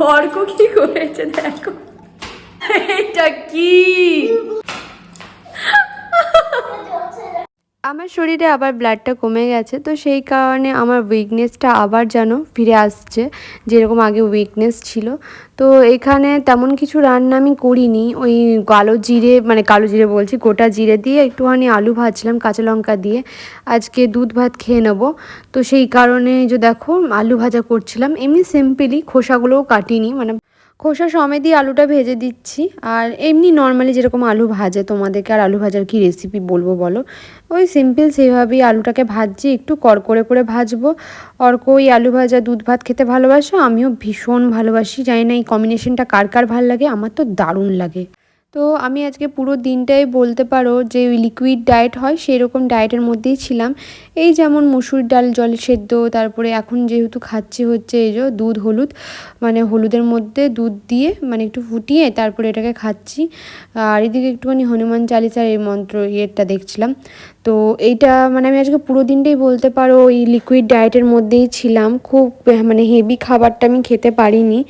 অর্ক কি করেছে দেখো। এটা কি? আমার শরীরে আবার ব্লাডটা কমে গেছে, তো সেই কারণে আমার উইকনেসটা আবার যেন ফিরে আসছে, যেরকম আগে উইকনেস ছিল। তো এখানে তেমন কিছু রান্না আমি করিনি, ওই কালো জিরে মানে কালো জিরে বলছি, গোটা জিরে দিয়ে একটুখানি আলু ভাজছিলাম কাঁচা লঙ্কা দিয়ে। আজকে দুধ ভাত খেয়ে নেব। তো সেই কারণে যে দেখো, আলু ভাজা করছিলাম, এমনি সিম্পলি খোসাগুলোও কাটিনি মানে খোসা সমেতই আলুটা ভেজে দিচ্ছি। আর এমনি নর্মালি যেরকম আলু ভাজে, তোমাদেরকে আর আলু ভাজার কি রেসিপি বলব বলো? ওই সিম্পল সেইভাবেই আলুটাকে ভাজছি, একটু করকরে করে ভাজবো। অর্ক ওই আলু ভাজা দুধ ভাত খেতে ভালোবাসো? আমিও ভীষণ ভালোবাসি। জানি না এই কম্বিনেশনটা কার কার ভালো লাগে, আমার তো দারুণ লাগে। তো আমি আজকে পুরো দিনটাই বলতে পারো যে ওই লিকুইড ডায়েট হয় সেই রকম ডায়েটের মধ্যেই ছিলাম। এই যেমন মুসুর ডাল, জল সেদ্ধ, তারপরে এখন যেহেতু খাচ্ছি হচ্ছে এই যে দুধ, হলুদ মানে হলুদের মধ্যে দুধ দিয়ে মানে একটু ফুটিয়ে তারপরে এটাকে খাচ্ছি। আর এদিকে একটুখানি হনুমান চালিসার এই মন্ত্র ইয়েটা দেখছিলাম। তো এইটা মানে আমি আজকে পুরো দিনটাই বলতে পারো, ওই লিকুইড ডায়েটের মধ্যেই ছিলাম। খুব মানে হেভি খাবারটা আমি খেতে পারিনি।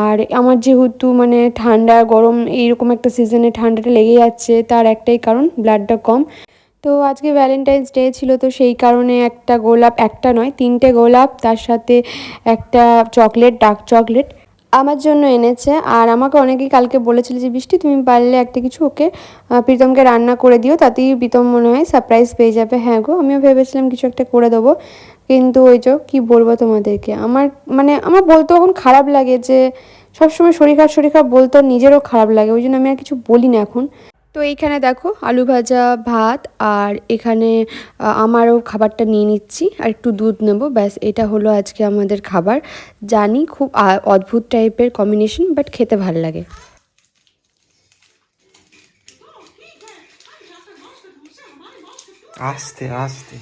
আর আমার যেহেতু মানে ঠান্ডা, গরম এইরকম একটা সিজনে ঠান্ডাটা লেগে যাচ্ছে, তার একটাই কারণ ব্লাডটা কম। তো আজকে ভ্যালেন্টাইন্স ডে ছিল, তো সেই কারণে একটা গোলাপ, একটা নয়, তিনটে গোলাপ, তার সাথে একটা চকলেট ডার্ক চকলেট আমার জন্য এনেছে। আর আমাকে অনেকেই কালকে বলেছিল যে, বৃষ্টি, তুমি পারলে একটা কিছু ওকে প্রীতমকে রান্না করে দিও, তাতেই প্রীতম মনে হয় সারপ্রাইজ পেয়ে যাবে। হ্যাঁ গো, আমিও ভেবেছিলাম কিছু একটা করে দেবো। কিন্তু ওই যে, কী বলব তোমাদেরকে? আমার মানে আমার বলতে এখন খারাপ লাগে যে, সবসময় শরীর খারাপ শরীর খারাপ বলতে নিজেরও খারাপ লাগে। ওই জন্য আমি আর কিছু বলি না এখন। তো এইখানে দেখো আলু ভাজা, ভাত আর এখানে আমারও খাবারটা নিয়ে নিচ্ছি আর একটু দুধ নেব। ব্যাস, এটা হলো আজকে আমাদের খাবার। জানি খুব অদ্ভুত টাইপের কম্বিনেশন বাট খেতে ভালো লাগে। আস্তে আস্তে।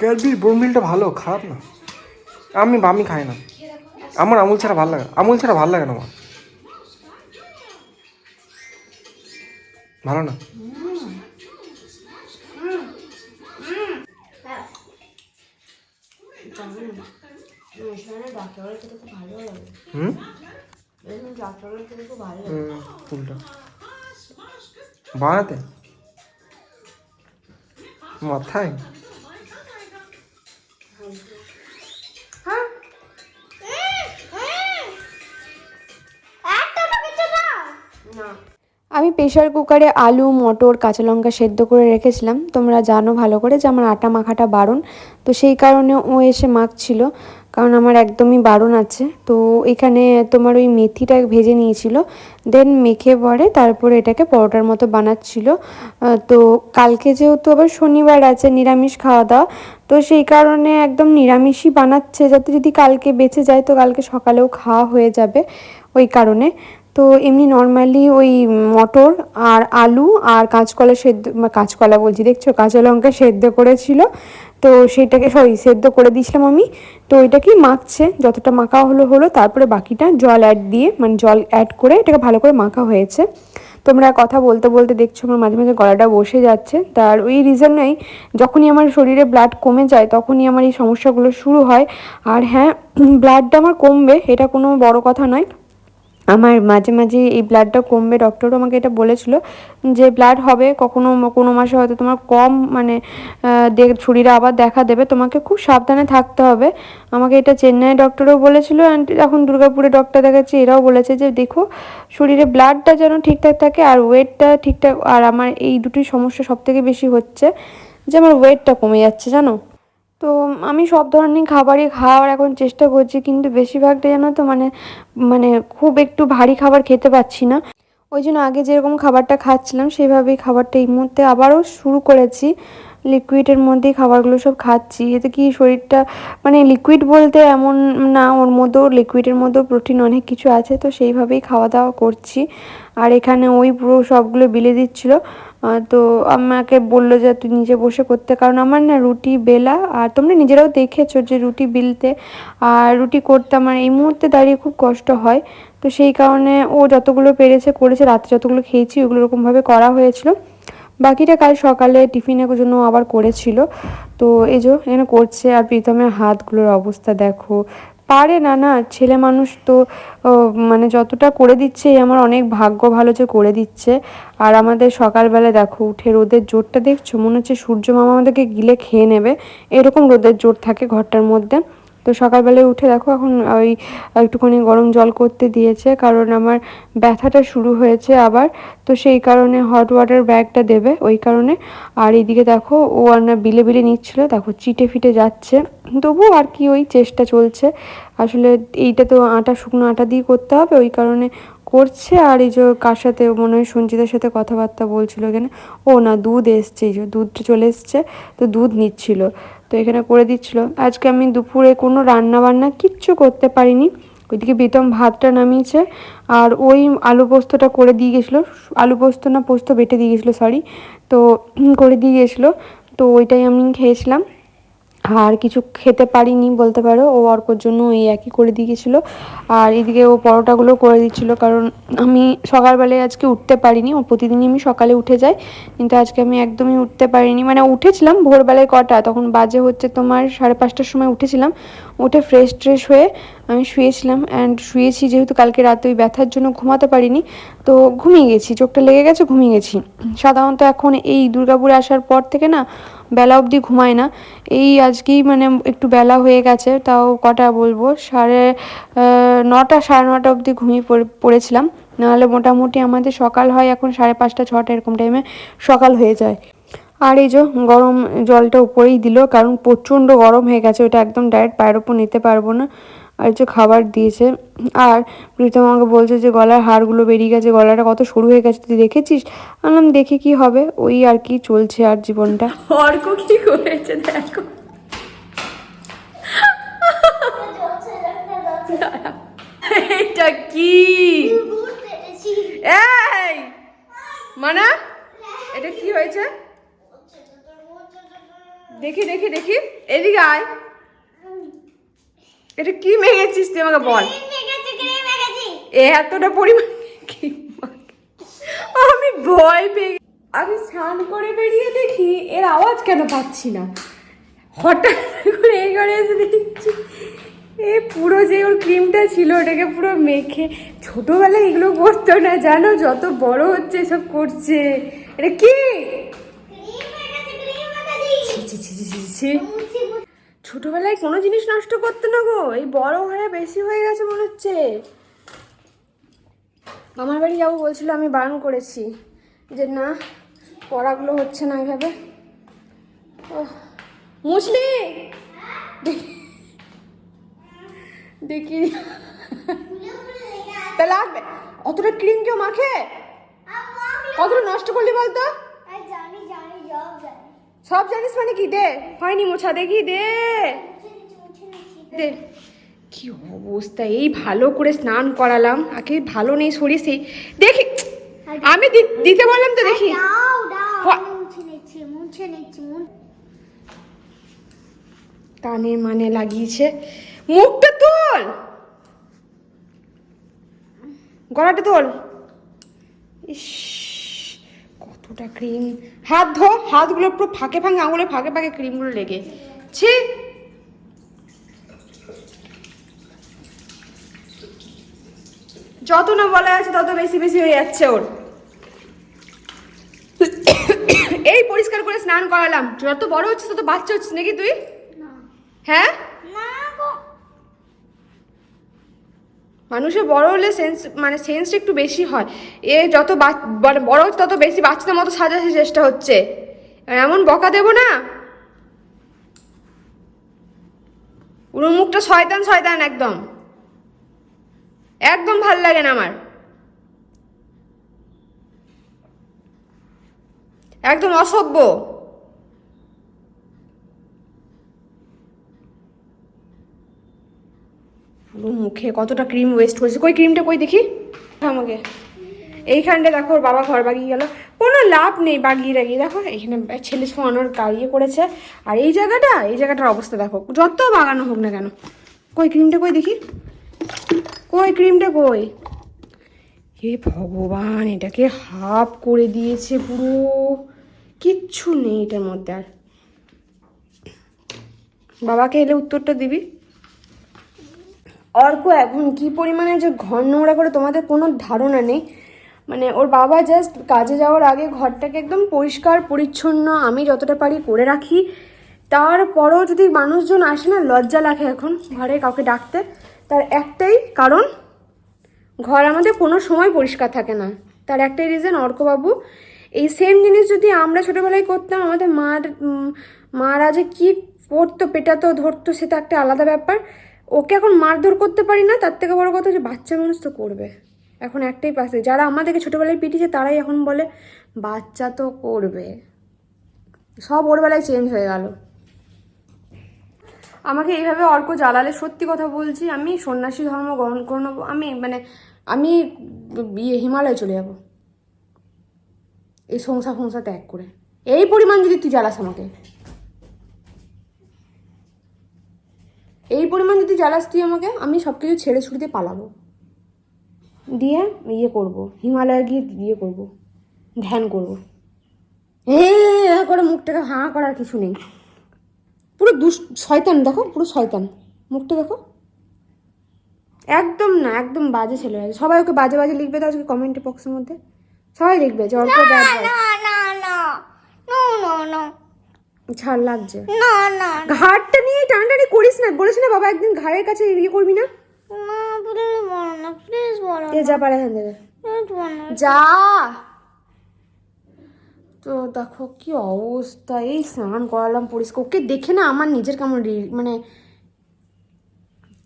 ক্যাডবির বোনমিলটা ভালো, খারাপ না। আমি আমি খাই না। আমার আমুল ছাড়া ভালো লাগে আমুল ছাড়া ভালো লাগে না আমার। ভালো না? বানাতে? মাথায়? আমি প্রেশার কুকারে আলু, মটর, কাঁচা লঙ্কা সেদ্ধ করে রেখেছিলাম। তোমরা জানো ভালো করে যে আমার আটা মাখাটা বারণ। তো সেই কারণে ও এসে মাখছিল, কারণ আমার একদমই বারণ আছে। তো এখানে তোমার ওই মেথিটা ভেজে নিয়েছিল দেন মেখে পরে তারপরে এটাকে পরোটার মতো বানাচ্ছিল। তো কালকে যেহেতু আবার শনিবার আছে, নিরামিষ খাওয়া দাওয়া, তো সেই কারণে একদম নিরামিষই বানাচ্ছে। যাতে যদি কালকে বেঁচে যায়, তো কালকে সকালেও খাওয়া হয়ে যাবে। ওই কারণে তো এমনি নর্মালি ওই মটর আর আলু আর কাঁচকলা সেদ্ধ কাঁচকলা বলছি, দেখছ? কাঁচা লঙ্কা সেদ্ধ করেছিল। তো সেটাকে সরি সেদ্ধ করে দিয়েছিলাম আমি। তো ওইটাকেই মাখছে? যতটা মাখা হলো হলো, তারপরে বাকিটা জল অ্যাড দিয়ে মানে জল অ্যাড করে এটাকে ভালো করে মাখা হয়েছে। তোমরা কথা বলতে বলতে দেখছ আমার মাঝে মাঝে গলাটা বসে যাচ্ছে। তার ওই রিজনেই যখনই আমার শরীরে ব্লাড কমে যায়, তখনই আমার এই সমস্যাগুলো শুরু হয়। আর হ্যাঁ ব্লাডটা আমার কমবে, এটা কোনো বড় কথা নয়। আমার মাঝে মাঝে এই ব্লাডটা কমবে ডক্টরও আমাকে এটা বলেছিল যে ব্লাড হবে কখনো কোনো মাসে হয়তো তোমার কম মানে শরীরে আবার দেখা দেবে। তোমাকে খুব সাবধানে থাকতে হবে। আমাকে এটা চেন্নাই ডক্টরও বলেছিল অ্যান্ড এখন দুর্গাপুরে ডক্টর দেখাচ্ছি, এরাও বলেছে যে দেখো, শরীরে ব্লাডটা যেন ঠিকঠাক থাকে আর ওয়েটটা ঠিকঠাক, আর আমার এই দুটি সমস্যা সব থেকে বেশি হচ্ছে যে আমার ওয়েটটা কমে যাচ্ছে, জানো? তো আমি সব ধরনের খাবারই খাওয়ার এখন চেষ্টা করছি, কিন্তু বেশিরভাগটা জানো তো মানে মানে খুব একটু ভারী খাবার খেতে পাচ্ছি না। ওই জন্য আগে যেরকম খাবারটা খাচ্ছিলাম সেইভাবেই খাবারটা এই মুহূর্তে আবারও শুরু করেছি। লিকুইডের মধ্যেই খাবারগুলো সব খাচ্ছি। এতে কি শরীরটা মানে লিকুইড বলতে এমন না, ওর মধ্যেও, লিকুইডের মধ্যেও প্রোটিন অনেক কিছু আছে, তো সেইভাবেই খাওয়া দাওয়া করছি। আর এখানে ওই পুরো সবগুলো বিলে দিচ্ছিল। তো আমাকে বলল যে তুই নিজে বসে করতে, কারণ আমার না রুটি বেলা, আর তোমরা নিজেরাও দেখেছ যে রুটি বেলতে, আর রুটি করতে আমার এই মুহূর্তে দাঁড়িয়ে খুব কষ্ট হয়। তো সেই কারণে ও যতগুলো পেরেছে করেছে, রাতে যতগুলো খেয়েছি, ওগুলো ওরকমভাবে করা হয়েছিল। বাকিটা কাল সকালে টিফিনের জন্য আবার করেছিল। তো এই যে এখানে করছে, আর প্রীতমের হাতগুলোর অবস্থা দেখো। পারে না না, ছেলে মানুষ তো মানে যতটা করে দিচ্ছে আমার অনেক ভাগ্য ভালো যে করে দিচ্ছে। আর আমাদের সকালবেলা দেখো, উঠে রোদের জোরটা দেখছ? মনে হচ্ছে সূর্য মামা আমাদেরকে গিলে খেয়ে নেবে। এরকম রোদের জোর থাকে ঘরটার মধ্যে। তো সকালবেলায় উঠে দেখো এখন ওই একটুখানি গরম জল করতে দিয়েছে, কারণ আমার ব্যথাটা শুরু হয়েছে আবার। তো সেই কারণে হট ওয়াটার ব্যাগটা দেবে, ওই কারণে। আর এইদিকে দেখো, ও আর না বিলে বিলে নিচ্ছিল, দেখো চিটে ফিটে যাচ্ছে। তবু আর কি ওই চেষ্টা চলছে। আসলে এইটা তো আটা, শুকনো আটা দিয়ে করতে হবে, ওই কারণে করছে। আর এই যে কার সাথে, মনে হয় সঞ্চিতার সাথে কথাবার্তা বলছিল এখানে, ও না দুধ এসছে, এই যে দুধটা চলে এসছে, তো দুধ নিচ্ছিল। তো এখানে করে দিচ্ছিল। আজকে আমি দুপুরে কোনো রান্না বান্না কিচ্ছু করতে পারিনি। ওইদিকে বেতম ভাতটা নামিয়েছে আর ওই আলু পোস্তটা করে দিয়ে গেছিল। আলু পোস্ত না পোস্ত বেটে দিয়ে গেছিল সরি তো করে দিয়ে গেছিল। তো ওইটাই আমি খেয়েছিলাম। আর কিছু খেতে পারিনি বলতে পারো। ও অর্কর জন্য এই একই করে দিয়ে গেছিল আর এদিকে ও পরোটাগুলো করে দিচ্ছিল কারণ আমি সকালবেলায় আজকে উঠতে পারিনি। ও প্রতিদিনই আমি সকালে উঠে যাই। কিন্তু আজকে আমি একদমই উঠতে পারিনি। মানে উঠেছিলাম ভোরবেলায় কটা, তখন বাজে হচ্ছে তোমার সাড়ে পাঁচটার সময় উঠেছিলাম। উঠে ফ্রেশ ট্রেশ হয়ে আমি শুয়েছিলাম অ্যান্ড শুয়েছি যেহেতু কালকে রাতে ওই ব্যথার জন্য ঘুমাতে পারিনি। তো ঘুমিয়ে গেছি, চোখটা লেগে গেছে, ঘুমিয়ে গেছি। সাধারণত এখন এই দুর্গাপুরে আসার পর থেকে না বেলা অবধি ঘুমায় না। এই আজকেই মানে একটু বেলা হয়ে গেছে, তাও কটা বলব? সাড়ে নটা সাড়ে নটা অবধি ঘুমিয়ে পড়ে- পড়েছিলাম। নাহলে মোটামুটি আমাদের সকাল হয় এখন সাড়ে পাঁচটা, ছটা এরকম টাইমে সকাল হয়ে যায়। আর এই যে গরম জলটা উপরেই দিল, কারণ প্রচণ্ড গরম হয়ে গেছে, ওটা একদম ডাইরেক্ট পায়ের ওপর নিতে পারব না। আর যে খাবার দিয়েছে। আর প্রীতম আমাকে বলছে যে, গলার হাড়গুলো বেরিয়ে গেছে, গলাটা কত সরু হয়ে গেছে, তুই দেখেছিস? আনলাম, দেখে কি হবে, ওই আর কি চলছে আর জীবনটা। অর্ক কি করেছে, দেখো। এটা কি? এই! মানা, এটা কি হয়েছে? দেখি দেখি দেখি। এদিকে আয়। এটা কি মেখেছিস তুই আমাকে বল? এ এতটা পরিমাণ? আমি ভয় পেয়ে আমি স্নান করে বেরিয়ে দেখি এর আওয়াজ কেন পাচ্ছি না। হঠাৎ করে এই ঘরে এসে দেখছি এ পুরো যে ওর ক্রিমটা ছিল ওটাকে পুরো মেখে ছোটবেলায় এগুলো করতো না জানো? যত বড় হচ্ছে সব করছে। এটা কি। ছোটবেলায় কোনো জিনিস নষ্ট করতে না গো এই বড় হয়ে বেশি হয়ে গেছে মনে হচ্ছে। মামার বাড়ি যাব বলছিল আমি বারণ করেছি যে না পড়াগুলো হচ্ছে না এইভাবে মুসলি! দেখি- দেখি তা লাগবে অতটা ক্রিম কেউ মাখে? কতটা নষ্ট করলি বলতো? সব জানিস মানে কি? দে হয়নি মোছা দেখি দে। দে। কি অবস্থা এই ভালো করে স্নান করালাম আগে ভালো নেই শরীর সেই। দেখি আমি দিতে বললাম তো দেখি। কানে মানে লাগিয়েছে। মুখটা তোল! গলাটা তোল। ইস। কতটা ক্রিম হাত ধো হাতগুলো পুরো ফাঁকে ফাঁকে আঙুলে ফাঁকে ফাঁকে ক্রিমগুলো লেগে। ছি। যত না বলা আছে তত বেশি বেশি হয়ে যাচ্ছে ওর। এই পরিষ্কার করে স্নান করালাম। যত বড় হচ্ছে তত বাচ্চা হচ্ছে নাকি তুই? হ্যাঁ? মানুষের বড় হলে সেন্স মানে সেন্সটা একটু বেশি হয়। এ যত মানে বড় হচ্ছে তত বেশি বাচ্চাদের মতো সাজাতে চেষ্টা হচ্ছে। এমন বকা দেবো না। পুরো মুখটা শয়তান শয়তান একদম। একদম ভালো লাগে না আমার। একদম অসভ্য পুরো মুখে কতটা ক্রিম ওয়েস্ট করেছে। কই ক্রিমটা কই দেখি? আমাকে। এইখানটা দেখো, ওর বাবা ঘর বাগিয়ে গেল। কোনো লাভ নেই বাগিয়ে রাগিয়ে দেখো, এখানে ছেলে শোয়ানোর গাড়িয়ে করেছে। আর এই জায়গাটা, এই জায়গাটার অবস্থা দেখো। যত বাগানো হোক না কেন। কই ক্রিমটা কই দেখি? কই ক্রিমটা কই? হে ভগবান, এটাকে হাফ করে দিয়েছে পুরো। কিচ্ছু নেই এটার মধ্যে আর। বাবাকে এলে উত্তরটা দিবি? অর্ক, এখন কি পরিমাণে যে ঘর নোংরা করে তোমাদের কোনো ধারণা নেই? মানে ওর বাবা জাস্ট কাজে যাওয়ার আগে ঘরটাকে একদম পরিষ্কার, পরিচ্ছন্ন, আমি যতটা পারি করে রাখি। তারপরও যদি মানুষজন আসে না, লজ্জা লাগে এখন ঘরে কাউকে ডাকতে। তার একটাই কারণ, ঘর আমাদের কোনো সময় পরিষ্কার থাকে না। তার একটাই রিজন অর্কবাবু। এই সেম জিনিস যদি আমরা ছোটোবেলায় করতাম, আমাদের মার মারা যে কী পড়তো, পেটাতো, ধরতো সেটা একটা আলাদা ব্যাপার। ওকে এখন মারধর করতে পারি না, তার থেকে বড় কথা যে বাচ্চা মানুষ তো করবে। এখন একটাই পাশে। যারা আমাদেরকে ছোটোবেলায় পিটিয়েছে, তারাই এখন বলে, বাচ্চা তো করবে। সব ওর বেলায় চেঞ্জ হয়ে গেল। আমাকে এইভাবে অর্ক জ্বালালে সত্যি কথা বলছি, আমি সন্ন্যাসী ধর্ম গ্রহণ করে নেব আমি মানে আমি ইয়ে হিমালয়ে চলে যাব। এই সংসার ফংসা ত্যাগ করে। এই পরিমাণ যদি তুই জ্বালাস আমাকে। এই পরিমাণ যদি জ্বালাস তুই আমাকে আমি সব কিছু ছেড়ে ছুড়ে দিয়ে পালাবো। দিয়ে ইয়ে করব হিমালয়ে গিয়ে ইয়ে করব ধ্যান করব। এ করে মুখটাকে হাঁ করার কিছু নেই। পুরো দুষ শয়তান দেখো পুরো শয়তান। মুখটা দেখো। একদম না একদম বাজে ছেলে সবাই ওকে বাজে বাজে লিখবে তো আজকে কমেন্ট বক্সের মধ্যে। সবাই লিখবে যে অল্প ব্যাড ছাড় লাগছে। No, no. ঘাড়টা নিয়ে টানাটানি করিস না না বাবা একদিন ঘাড়ের কাছে ইয়ে করবি না? No, please বলো না প্লিজ বলো এ যা পারে প্লিজ বলো না। যা। তো দেখো কি অবস্থা এই স্নান করালাম পরিষ্কার। ওকে দেখে না আমার নিজের কেমন মানে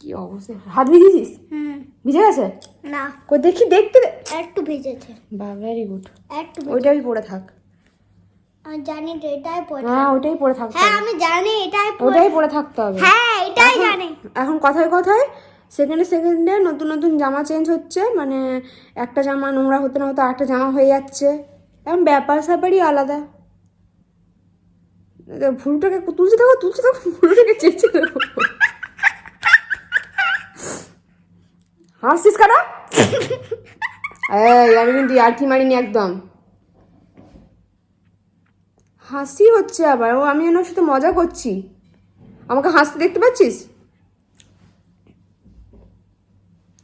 কি অবস্থা। হাত ভিজেছিস ভিজে গেছে? না। কই দেখি দেখতে একটু ভেজেছে। বা ভেরি গুড একটু ওইটাই পরে থাক। জানি তো এটাই পড়ে হ্যাঁ ওইটাই পরে থাকতে হ্যাঁ আমি জানি এটাই পড়ে ওটাই পরে থাকতে হবে। হ্যাঁ এটাই জানি। এখন কথায় কথায় সেকেন্ডে সেকেন্ডে নতুন নতুন জামা চেঞ্জ হচ্ছে মানে একটা জামা নোংরা হতে না হতে আরেকটা জামা হয়ে যাচ্ছে। এখন ব্যাপার স্যাপারই আলাদা। ভুলটাকে তুলছে থাকো তুলছে থাকো ভুলটাকে চেঁচে দেবো হাসছিস কারা এই আমি কিন্তু আর কি মারিনি একদম। হাসি হচ্ছে আবার। ও আমি ওনার সাথে মজা করছি। আমাকে হাসতে দেখতে পাচ্ছিস?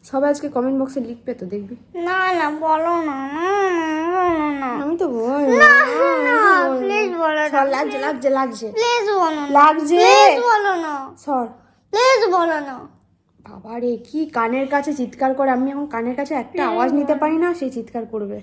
সবাই আজকে কমেন্ট বক্সে লিখবে তো দেখবি। না না বলো না না না বলো না। আমি তো বল না প্লিজ বলো না লাগছে লাগছে লাগছে। প্লিজ বলো না লাগছে? প্লিজ বলো না। সর। প্লিজ বলো না। বাবা রে কি কানের কাছে চিৎকার করে আমি এখন কানের কাছে একটা আওয়াজ নিতে পারি না সেই চিৎকার করবে।